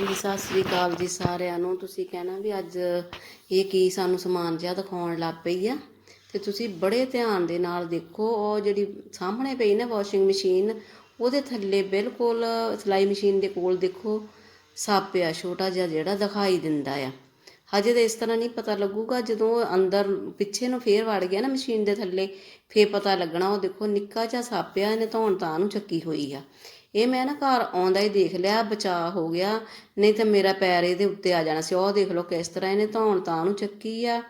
ਜੀ, ਸਤਿ ਸ੍ਰੀ ਅਕਾਲ ਜੀ ਸਾਰਿਆਂ ਨੂੰ। ਤੁਸੀਂ ਕਹਿਣਾ ਵੀ ਅੱਜ ਇਹ ਕੀ ਸਾਨੂੰ ਸਮਾਨ ਜਿਹਾ ਦਿਖਾਉਣ ਲੱਗ ਪਈ ਆ। ਤੇ ਤੁਸੀਂ ਬੜੇ ਧਿਆਨ ਦੇ ਨਾਲ ਦੇਖੋ, ਉਹ ਜਿਹੜੀ ਸਾਹਮਣੇ ਪਈ ਨਾ ਵਾਸ਼ਿੰਗ ਮਸ਼ੀਨ ਉਹਦੇ ਥੱਲੇ ਬਿਲਕੁਲ ਸਿਲਾਈ ਮਸ਼ੀਨ ਦੇ ਕੋਲ ਦੇਖੋ, ਸੱਪ ਆ, ਛੋਟਾ ਜਿਹਾ ਜਿਹੜਾ ਦਿਖਾਈ ਦਿੰਦਾ ਆ। ਹਜੇ ਤਾਂ ਇਸ ਤਰ੍ਹਾਂ ਨਹੀਂ ਪਤਾ ਲੱਗੂਗਾ, ਜਦੋਂ ਅੰਦਰ ਪਿੱਛੇ ਨੂੰ ਫੇਰ ਵੜ ਗਿਆ ਨਾ ਮਸ਼ੀਨ ਦੇ ਥੱਲੇ, ਫੇਰ ਪਤਾ ਲੱਗਣਾ, ਉਹ ਦੇਖੋ ਨਿੱਕਾ ਜਿਹਾ ਸੱਪ ਆ, ਇਹਨੇ ਧੌਣ ਤਾਂ ਨੂੰ ਚੱਕੀ ਹੋਈ ਆ। ਇਹ ਮੈਂ ਨਾ ਘਰ ਆਉਂਦਾ ਹੀ ਦੇਖ ਲਿਆ ਬਚਾ ਹੋ ਗਿਆ। ਨਹੀਂ ਤਾਂ ਮੇਰਾ ਪੈਰ ਇਹਦੇ ਉੱਤੇ ਆ ਜਾਣਾ ਸੀ। ਉਹ ਦੇਖ ਲਓ ਕਿਸ ਤਰ੍ਹਾਂ ਇਹਨੇ ਧੌਣ ਤਾਂ ਨੂੰ ਚੱਕੀ ਆ।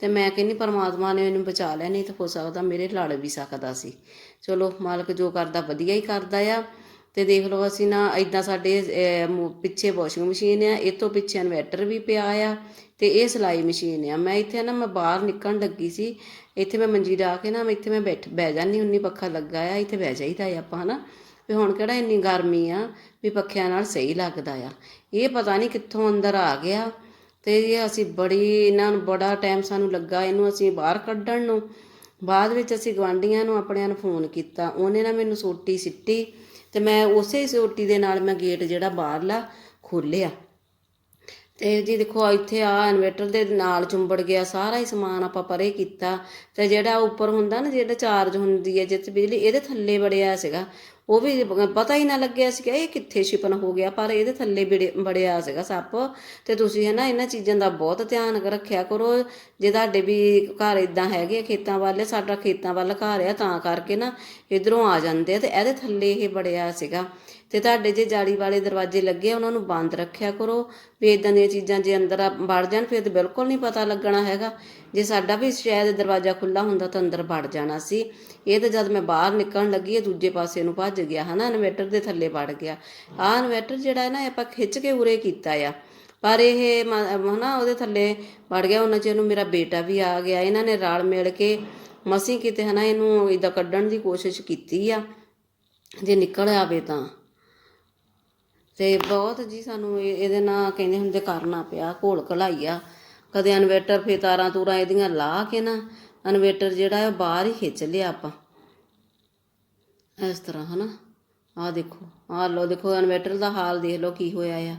ਤੇ ਮੈਂ ਕਹਿੰਨੀ ਪਰਮਾਤਮਾ ਨੇ ਇਹਨੂੰ ਬਚਾ ਲਿਆ, ਨਹੀਂ ਤਾਂ ਹੋ ਸਕਦਾ ਮੇਰੇ ਲੜ ਵੀ ਸਕਦਾ ਸੀ। ਚਲੋ, ਮਾਲਕ ਜੋ ਕਰਦਾ ਵਧੀਆ ਹੀ ਕਰਦਾ ਆ। ਤੇ ਦੇਖ ਲਓ ਅਸੀਂ ਨਾ ਇਦਾਂ ਸਾਡੇ ਪਿੱਛੇ ਵਾਸ਼ਿੰਗ ਮਸ਼ੀਨ ਆ। ਇਹ ਤੋਂ ਪਿੱਛੇ ਇਨਵਰਟਰ ਵੀ ਪਿਆ ਆ ਤੇ ਇਹ ਸਿਲਾਈ ਮਸ਼ੀਨ ਆ। ਮੈਂ ਇੱਥੇ ਨਾ ਮੈਂ ਬਾਹਰ ਨਿਕਲਣ ਲੱਗੀ ਸੀ। ਇੱਥੇ ਮੈਂ ਮੰਜੀ ਡਾ ਕੇ ਨਾ ਮੈਂ ਇੱਥੇ ਮੈਂ ਬੈਠ, ਬਹਿ ਜਾਂਦੀ ਹੁੰਨੀ ਪੱਖਾ ਲੱਗਾ ਆ, ਇੱਥੇ ਬਹਿ ਜਾਈਦਾ ਆ ਆਪਾਂ, ਹਨਾ? ਵੀ ਹੁਣ ਕਿਹੜਾ ਇੰਨੀ ਗਰਮੀ ਆ, ਵੀ ਪੱਖਿਆਂ ਨਾਲ ਸਹੀ ਲੱਗਦਾ ਆ। ਇਹ ਪਤਾ ਨਹੀਂ ਕਿੱਥੋਂ ਅੰਦਰ ਆ ਗਿਆ ਤੇ ਇਹ ਅਸੀਂ ਬੜੀ, ਇਹਨਾਂ ਨੂੰ ਬੜਾ ਟਾਈਮ ਸਾਨੂੰ ਲੱਗਾ ਇਹਨੂੰ ਅਸੀਂ ਬਾਹਰ ਕੱਢਣ ਨੂੰ। ਬਾਅਦ ਵਿੱਚ ਅਸੀਂ ਗਵਾਂਢੀਆਂ ਨੂੰ, ਆਪਣਿਆਂ ਨੂੰ ਫੋਨ ਕੀਤਾ। ਉਹਨੇ ਨਾ ਮੈਨੂੰ ਸੋਟੀ ਸਿੱਟੀ ਤੇ ਮੈਂ ਉਸੇ ਸੋਟੀ ਦੇ ਨਾਲ ਮੈਂ ਗੇਟ ਜਿਹੜਾ ਬਾਹਰਲਾ ਖੋਲਿਆ ਤੇ ਜੀ ਦੇਖੋ ਇੱਥੇ ਆ ਇਨਵੇਟਰ ਦੇ ਨਾਲ ਚੁੰਬੜ ਗਿਆ, ਸਾਰਾ ਹੀ ਸਮਾਨ ਆਪਾਂ ਪਰੇ ਕੀਤਾ। ਤੇ ਜਿਹੜਾ ਉੱਪਰ ਹੁੰਦਾ ਨਾ, ਜਿਹੜਾ ਚਾਰਜ ਹੁੰਦੀ ਹੈ ਜਿੱਥੇ ਬਿਜਲੀ, ਇਹਦੇ ਥੱਲੇ ਵੜਿਆ ਸੀਗਾ। ਉਹ ਵੀ ਪਤਾ ਹੀ ਨਾ ਲੱਗਿਆ ਸੀ ਕਿ ਇਹ ਕਿੱਥੇ ਛਿਪਨ ਹੋ ਗਿਆ, ਪਰ ਇਹਦੇ ਥੱਲੇ ਵੜੇ- ਵੜਿਆ ਸੀਗਾ ਸੱਪ। ਤੇ ਤੁਸੀਂ ਹੈ ਨਾ ਇਹਨਾਂ ਚੀਜ਼ਾਂ ਦਾ ਬਹੁਤ ਧਿਆਨ ਰੱਖਿਆ ਕਰੋ। ਜੇ ਤੁਹਾਡੇ ਵੀ ਘਰ ਇਦਾਂ ਹੈਗੇ ਆ ਖੇਤਾਂ ਵਾਲੇ, ਸਾਡਾ ਖੇਤਾਂ ਵੱਲ ਘਰ ਆ, ਤਾਂ ਕਰਕੇ ਨਾ ਇਧਰੋਂ ਆ ਜਾਂਦੇ ਆ ਤੇ ਇਹਦੇ ਥੱਲੇ ਇਹ ਬੜਿਆ ਸੀਗਾ। ਤੇ ਤੁਹਾਡੇ ਜੇ ਜਾਲੀ ਵਾਲੇ ਦਰਵਾਜ਼ੇ ਲੱਗੇ ਉਹਨਾਂ ਨੂੰ ਬੰਦ ਰੱਖਿਆ ਕਰੋ। ਵੀ ਇਦਾਂ ਦੀਆਂ ਚੀਜ਼ਾਂ ਜੇ ਅੰਦਰ ਆ- ਵੜ ਜਾਣ, ਫਿਰ ਤੇ ਬਿਲਕੁਲ ਨਹੀਂ ਪਤਾ ਲੱਗਣਾ ਹੈਗਾ। ਜੇ ਸਾਡਾ ਵੀ ਸ਼ਾਇਦ ਦਰਵਾਜ਼ਾ ਖੁੱਲਾ ਹੁੰਦਾ ਤਾਂ ਅੰਦਰ ਵੜ ਜਾਣਾ ਸੀ। ਇਹ ਤਾਂ ਜਦ ਮੈਂ ਬਾਹਰ ਨਿਕਲਣ ਲੱਗੀ ਇਹ ਦੂਜੇ ਪਾਸੇ ਨੂੰ ਭੱਜ ਗਿਆ, ਹਨਾ, ਇਨਵੇਟਰ ਦੇ ਥੱਲੇ ਵੜ ਗਿਆ। ਆਹ ਇਨਵੇਟਰ ਜਿਹੜਾ ਹੈ ਨਾ ਇਹ ਆਪਾਂ ਖਿੱਚ ਕੇ ਉਰੇ ਕੀਤਾ ਆ। ਪਰ ਇਹ ਮ- ਹਨਾ, ਉਹਦੇ ਥੱਲੇ ਵੜ ਗਿਆ, ਉਹਨਾਂ ਚ ਨੂੰ ਮੇਰਾ ਬੇਟਾ ਵੀ ਆ ਗਿਆ। ਇਹਨਾਂ ਨੇ ਰਲ ਮਿਲ ਕੇ ਮਸੀਂ ਕਿਤੇ, ਹਨਾ, ਇਹਨੂੰ ਇਦਾਂ ਕੱਢਣ ਦੀ ਕੋਸ਼ਿਸ਼ ਕੀਤੀ ਆ। ਜੇ ਨਿਕਲ ਆਵੇ ਤਾਂ। ਤੇ ਬਹੁਤ ਜੀ ਸਾਨੂੰ ਇਹ- ਇਹਦੇ ਨਾਲ ਕਹਿੰਦੇ ਹੁੰਦੇ ਕਰਨਾ ਪਿਆ, ਘੋਲ ਘਲਾਈ ਆ। ਕਦੇ ਇਨਵੇਟਰ ਫੇ ਤਾਰਾਂ ਤੂਰਾਂ ਇਹਦੀਆਂ ਲਾ ਕੇ ਨਾ, ਇਨਵੇਟਰ ਜਿਹੜਾ ਹੈ ਉਹ ਬਾਹਰ ਹੀ ਖਿੱਚ ਲਿਆ ਆਪਾਂ। ਇਸ ਤਰ੍ਹਾਂ, ਹਨਾ? ਆਹ ਦੇਖੋ, ਆਹ ਲੋ ਦੇਖੋ, ਇਨਵੇਟਰ ਦਾ ਹਾਲ ਦੇਖ ਲਓ ਕੀ ਹੋਇਆ ਆ।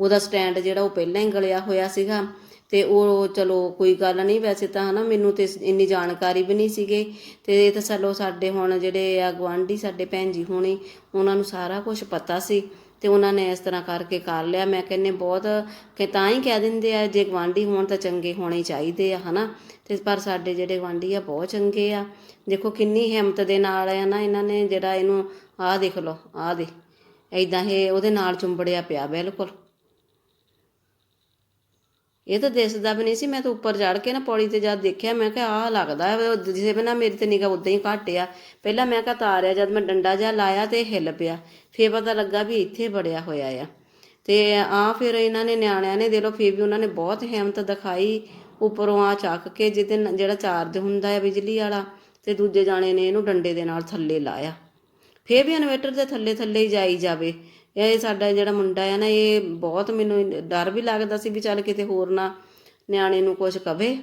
ਉਹਦਾ ਸਟੈਂਡ ਜਿਹੜਾ ਉਹ ਪਹਿਲਾਂ ਹੀ ਗਲਿਆ ਹੋਇਆ ਸੀਗਾ ਤੇ ਉਹ ਚਲੋ ਕੋਈ ਗੱਲ ਨਹੀਂ, ਵੈਸੇ ਤਾਂ, ਹਨਾ, ਮੈਨੂੰ ਤੇ ਇੰਨੀ ਜਾਣਕਾਰੀ ਵੀ ਨਹੀਂ ਸੀਗੇ। ਤੇ ਇਹ ਤਾਂ ਚਲੋ ਸਾਡੇ ਹੁਣ ਜਿਹੜੇ ਆ ਗੁਆਂਢੀ, ਸਾਡੇ ਭੈਣ ਜੀ ਹੋਣੀ, ਉਹਨਾਂ ਨੂੰ ਸਾਰਾ ਕੁਝ ਪਤਾ ਸੀ। ਤੇ ਉਹਨਾਂ ਨੇ ਇਸ ਤਰ੍ਹਾਂ ਕਰਕੇ ਕਰ ਲਿਆ। ਮੈਂ ਕਹਿੰਨੇ ਬਹੁਤ ਕਿ ਤਾਂ ਹੀ ਕਹਿ ਦਿੰਦੇ ਆ, ਜੇ ਗਵਾਂਢੀ ਹੋਣ ਤਾਂ ਚੰਗੇ ਹੋਣੇ ਚਾਹੀਦੇ ਆ, ਹਨਾ? ਤੇ ਪਰ ਸਾਡੇ ਜਿਹੜੇ ਗਵਾਂਢੀ ਆ, ਬਹੁਤ ਚੰਗੇ ਆ। ਦੇਖੋ ਕਿੰਨੀ ਹਿੰਮਤ ਦੇ ਨਾਲ ਆ ਨਾ ਇਹਨਾਂ ਨੇ ਜਿਹੜਾ ਇਹਨੂੰ, ਆਹ ਦੇਖ ਲਓ, ਆਹ ਦੇ ਐਦਾਂ ਇਹ ਉਹਦੇ ਨਾਲ ਚੁੰਬੜਿਆ ਪਿਆ ਬਿਲਕੁਲ। ਇਹ ਤਾਂ ਦਿਸਦਾ ਵੀ ਨਹੀਂ ਸੀ, ਮੈਂ ਤਾਂ ਉੱਪਰ ਚੜ ਕੇ ਨਾ ਪੌੜੀ ਤੇ ਜਦ ਦੇਖਿਆ, ਮੈਂ ਕਿਹਾ ਆਹ ਲੱਗਦਾ ਹੈ ਜਿਸੇ ਬਿਨਾ ਮੇਰੀ ਤੇ ਨਿਗਾ ਉਦਾਂ ਹੀ ਘੱਟ ਆ। ਪਹਿਲਾਂ ਮੈਂ ਕਿਹਾ ਤਾਰਿਆ ਜਦ ਮੈਂ ਡੰਡਾ ਜਿਹਾ ਲਾਇਆ ਤੇ ਹਿੱਲ ਪਿਆ, ਫੇਰ ਪਤਾ ਲੱਗਾ ਵੀ ਇੱਥੇ ਬੜਿਆ ਹੋਇਆ ਆ। ਤੇ ਆ ਫਿਰ ਇਹਨਾਂ ਨੇ, ਨਿਆਣਿਆਂ ਨੇ ਦੇ ਲੋ ਫੇਰ ਵੀ ਉਹਨਾਂ ਨੇ ਬਹੁਤ ਹਿੰਮਤ ਦਿਖਾਈ ਉੱਪਰੋਂ ਆ ਚੱਕ ਕੇ, ਜਿਹਦੇ ਜਿਹੜਾ ਚਾਰਜ ਹੁੰਦਾ ਹੈ ਬਿਜਲੀ ਵਾਲਾ, ਤੇ ਦੂਜੇ ਜਾਣੇ ਨੇ ਇਹਨੂੰ ਡੰਡੇ ਦੇ ਨਾਲ ਥੱਲੇ ਲਾਇਆ। ਫੇਰ ਵੀ ਇਨਵੇਟਰ ਦੇ ਥੱਲੇ ਥੱਲੇ ਹੀ ਜਾਈ ਜਾਵੇ। ਇਹ ਸਾਡਾ ਜਿਹੜਾ ਮੁੰਡਾ ਆ ਨਾ, ਇਹ ਬਹੁਤ ਮੈਨੂੰ ਡਰ ਵੀ ਲੱਗਦਾ ਸੀ ਵੀ ਚੱਲ ਕਿਤੇ ਹੋਰ ਨਾ ਨਿਆਣੇ ਨੂੰ ਕੁਝ ਕਵੇ।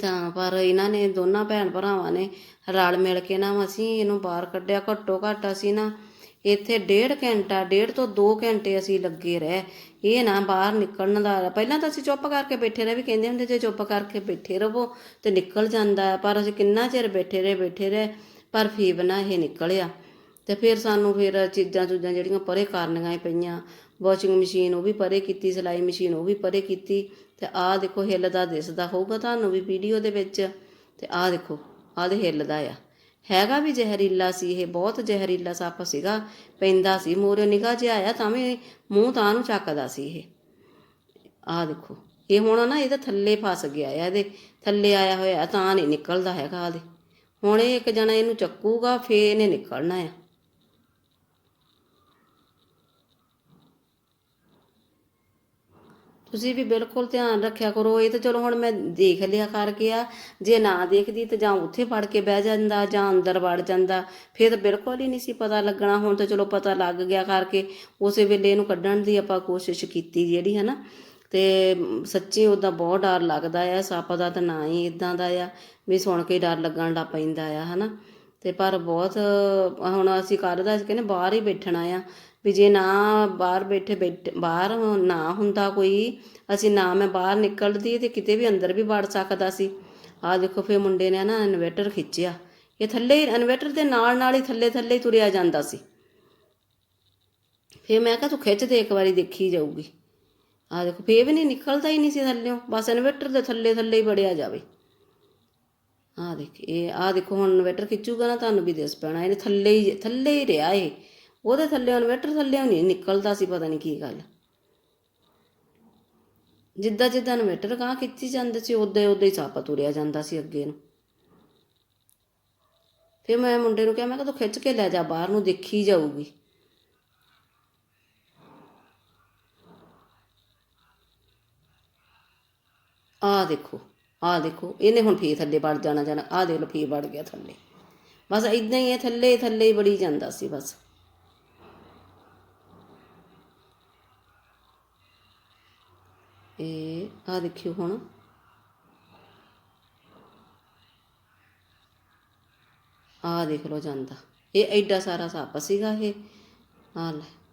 ਤਾਂ ਪਰ ਇਹਨਾਂ ਨੇ, ਦੋਨਾਂ ਭੈਣ ਭਰਾਵਾਂ ਨੇ ਰਲ ਮਿਲ ਕੇ ਨਾ ਅਸੀਂ ਇਹਨੂੰ ਬਾਹਰ ਕੱਢਿਆ। ਘੱਟੋ ਘੱਟ ਅਸੀਂ ਨਾ ਇੱਥੇ ਡੇਢ ਘੰਟਾ, ਡੇਢ ਤੋਂ 2 ਘੰਟੇ ਅਸੀਂ ਲੱਗੇ ਰਹੇ। ਇਹ ਨਾ ਬਾਹਰ ਨਿਕਲਣ ਦਾ, ਪਹਿਲਾਂ ਤਾਂ ਅਸੀਂ ਚੁੱਪ ਕਰਕੇ ਬੈਠੇ ਰਹੇ, ਵੀ ਕਹਿੰਦੇ ਹੁੰਦੇ ਜੇ ਚੁੱਪ ਕਰਕੇ ਬੈਠੇ ਰਹੋ ਤੇ ਨਿਕਲ ਜਾਂਦਾ। ਪਰ ਅਸੀਂ ਕਿੰਨਾ ਚਿਰ ਬੈਠੇ ਰਹੇ ਬੈਠੇ ਰਹੇ, ਪਰ ਫੀ ਨਾ ਇਹ ਨਿਕਲਿਆ। ਤੇ ਫਿਰ ਸਾਨੂੰ ਫਿਰ ਚੀਜ਼ਾਂ ਚੂਜ਼ਾਂ ਜਿਹੜੀਆਂ ਪਰੇ ਕਰਨੀਆਂ ਪਈਆਂ। ਵਾਸ਼ਿੰਗ ਮਸ਼ੀਨ ਉਹ ਵੀ ਪਰੇ ਕੀਤੀ, ਸਿਲਾਈ ਮਸ਼ੀਨ ਉਹ ਵੀ ਪਰੇ ਕੀਤੀ। ਤੇ ਆਹ ਦੇਖੋ ਹਿੱਲਦਾ ਦਿਸਦਾ ਹੋਊਗਾ ਤੁਹਾਨੂੰ ਵੀ ਵੀਡੀਓ ਦੇ ਵਿੱਚ। ਤੇ ਆਹ ਦੇਖੋ, ਆਹ ਦੇ ਹਿੱਲਦਾ ਆ। ਹੈਗਾ ਵੀ ਜ਼ਹਿਰੀਲਾ ਸੀ ਇਹ, ਬਹੁਤ ਜ਼ਹਿਰੀਲਾ ਸੱਪ ਸੀਗਾ। ਪੈਂਦਾ ਸੀ, ਮੋਰੇ ਨਿਗਾਹ ਜਿਹਾ ਆਇਆ ਤਾਂ ਵੀ ਮੂੰਹ ਤਾਂ ਨੂੰ ਚੱਕਦਾ ਸੀ ਇਹ। ਆਹ ਦੇਖੋ, ਇਹ ਹੁਣ ਨਾ ਇਹਦੇ ਥੱਲੇ ਫਸ ਗਿਆ ਆ ਇਹਦੇ। ਥੱਲੇ ਆਇਆ ਹੋਇਆ ਤਾਂ ਨਹੀਂ ਨਿਕਲਦਾ ਹੈਗਾ ਆਦੇ ਹੁਣ ਇਹ ਇੱਕ ਜਣਾ ਇਹਨੂੰ ਚੱਕੂਗਾ ਫੇ ਇਹਨੇ ਨਿਕਲਣਾ ਆ। ਤੁਸੀਂ ਵੀ ਬਿਲਕੁਲ ਧਿਆਨ ਰੱਖਿਆ ਕਰੋ ਇਹ ਤਾਂ ਚਲੋ ਹੁਣ ਮੈਂ ਦੇਖ ਲਿਆ ਕਰਕੇ ਆ ਜੇ ਨਾ ਦੇਖਦੀ ਤਾਂ ਜਾਂ ਉੱਥੇ ਫੜ ਕੇ ਬਹਿ ਜਾਂਦਾ ਜਾਂ ਅੰਦਰ ਵੜ ਜਾਂਦਾ ਫਿਰ ਬਿਲਕੁਲ ਹੀ ਨਹੀਂ ਸੀ ਪਤਾ ਲੱਗਣਾ ਹੁਣ ਤਾਂ ਚਲੋ ਪਤਾ ਲੱਗ ਗਿਆ ਕਰਕੇ ਉਸੇ ਵੇਲੇ ਇਹਨੂੰ ਕੱਢਣ ਦੀ ਆਪਾਂ ਕੋਸ਼ਿਸ਼ ਕੀਤੀ ਜਿਹੜੀ ਹੈ ਨਾ ਤੇ ਮ, ਸੱਚੀ ਉਹਦਾ ਬਹੁਤ ਡਰ ਲੱਗਦਾ ਆ ਸੱਪ ਦਾ ਤਾਂ ਨਾ ਹੀ ਇਦਾਂ ਦਾ ਆ ਵੀ ਸੁਣ ਕੇ ਡਰ ਲੱਗਣ ਲੱਗ ਪੈਂਦਾ ਆ ਹਨਾ। ਤੇ ਪਰ ਬਹੁਤ, ਹੁਣ ਅਸੀਂ ਕਰਦਾ ਸੀ ਕਹਿੰਦੇ ਬਾਹਰ ਹੀ ਬੈਠਣਾ ਆ, ਵੀ ਜੇ ਨਾ ਬਾਹਰ ਬੈਠੇ ਬੈਠ, ਬਾਹਰ ਨਾ ਹੁੰਦਾ ਕੋਈ, ਅਸੀਂ ਨਾ ਮੈਂ ਬਾਹਰ ਨਿਕਲਦੀ ਤੇ ਕਿਤੇ ਵੀ ਅੰਦਰ ਵੀ ਵੜ ਸਕਦਾ ਸੀ। ਆ ਦੇਖੋ ਫੇ ਮੁੰਡੇ ਨੇ ਨਾ ਇਨਵੇਟਰ ਖਿੱਚਿਆ, ਇਹ ਥੱਲੇ ਇਨਵੇਟਰ ਦੇ ਨਾਲ ਨਾਲ ਹੀ ਥੱਲੇ ਥੱਲੇ ਤੁਰਿਆ ਜਾਂਦਾ ਸੀ। ਫੇ ਮੈਂ ਕਿਹਾ ਤੂੰ ਖਿੱਚ ਦੇ ਇੱਕ ਵਾਰੀ ਦੇਖੀ ਜਾਊਗੀ। ਆ ਦੇਖੋ ਫੇ ਵੀ ਨਹੀਂ ਨਿਕਲਦਾ ਹੀ ਨਹੀਂ ਸੀ ਥੱਲਿਓਂ, ਬਸ ਇਨਵੇਟਰ ਦੇ ਥੱਲੇ ਥੱਲੇ ਹੀ ਵੜਿਆ ਜਾਵੇ। ਆ ਦੇਖ, ਇਹ ਆ ਦੇਖੋ ਹੁਣ ਇਨਵੇਟਰ ਖਿੱਚੂਗਾ ਨਾ, ਤੁਹਾਨੂੰ ਵੀ ਦਿਸ ਪੈਣਾ। ਇਹਨੇ ਥੱਲੇ ਹੀ ਥੱਲੇ ਹੀ ਰਿਹਾ ਇਹ। ਉਹਦੇ ਥੱਲੇ ਇਨਵੇਟਰ ਥੱਲੇ ਨਹੀਂ ਨਿਕਲਦਾ ਸੀ ਪਤਾ ਨਹੀਂ ਕੀ ਗੱਲ। ਜਿੱਦਾਂ ਜਿੱਦਾਂ ਇਨਵੇਟਰ ਕਾਂ ਖਿੱਚੀ ਜਾਂਦੇ ਸੀ ਉਦਾਂ ਉਦੋਂ ਹੀ ਸਾਪਾ ਤੁਰਿਆ ਜਾਂਦਾ ਸੀ ਅੱਗੇ ਨੂੰ। ਫਿਰ ਮੈਂ ਮੁੰਡੇ ਨੂੰ ਕਿਹਾ, ਮੈਂ ਕਿਹਾ ਤੂੰ ਖਿੱਚ ਕੇ ਲੈ ਜਾ, ਬਾਹਰ ਨੂੰ ਦੇਖੀ ਜਾਊਗੀ। ਆ ਦੇਖੋ। ਆਹ ਦੇਖੋ, ਇਹਨੇ ਹੁਣ ਫੇਰ ਥੱਲੇ ਵੜ ਜਾਣਾ ਜਾਣਾ, ਆਹ ਦੇਖ ਲਓ, ਫੇਰ ਵੜ ਗਿਆ ਥੱਲੇ। ਬਸ ਇਦਾਂ ਹੀ ਇਹ ਥੱਲੇ ਥੱਲੇ ਹੀ ਵੜੀ ਜਾਂਦਾ ਸੀ ਬਸ। ਇਹ ਆ ਦੇਖਿਓ ਹੁਣ। ਆ ਦੇਖ ਲਓ ਜਾਂਦਾ। ਇਹ ਐਡਾ ਸਾਰਾ ਸੱਪ ਸੀਗਾ ਇਹ। ਆ ਲੈ।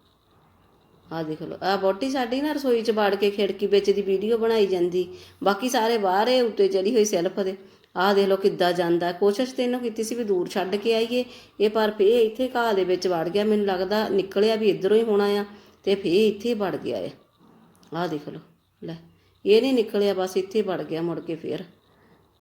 ਆ ਦੇਖ ਲਓ ਆ ਬੋਟੀ ਸਾਡੀ ਨਾ ਰਸੋਈ 'ਚ ਵੜ ਕੇ ਖਿੜਕੀ ਵਿੱਚ ਦੀ ਵੀਡੀਓ ਬਣਾਈ ਜਾਂਦੀ। ਬਾਕੀ ਸਾਰੇ ਬਾਹਰ ਏ, ਉੱਤੇ ਚੜੀ ਹੋਈ ਸੈਲਫ ਦੇ। ਆ ਦੇਖ ਲਓ ਕਿੱਦਾਂ ਜਾਂਦਾ। ਕੋਸ਼ਿਸ਼ ਤੇ ਇਹਨੂੰ ਕੀਤੀ ਸੀ ਵੀ ਦੂਰ ਛੱਡ ਕੇ ਆਈਏ। ਇਹ ਪਰ ਫੇ ਇੱਥੇ ਘਾਹ ਦੇ ਵਿੱਚ ਵੜ ਗਿਆ। ਮੈਨੂੰ ਲੱਗਦਾ ਨਿਕਲਿਆ ਵੀ ਇਧਰੋਂ ਹੀ ਹੋਣਾ ਆ ਤੇ ਫੇ ਇੱਥੇ ਹੀ ਵੜ ਗਿਆ ਆ ਆ ਦੇਖ ਲਓ, ਲੈ, ਇਹ ਨਹੀਂ ਨਿਕਲਿਆ, ਬਸ ਇੱਥੇ ਵੜ ਗਿਆ ਮੁੜ ਕੇ ਫੇਰ।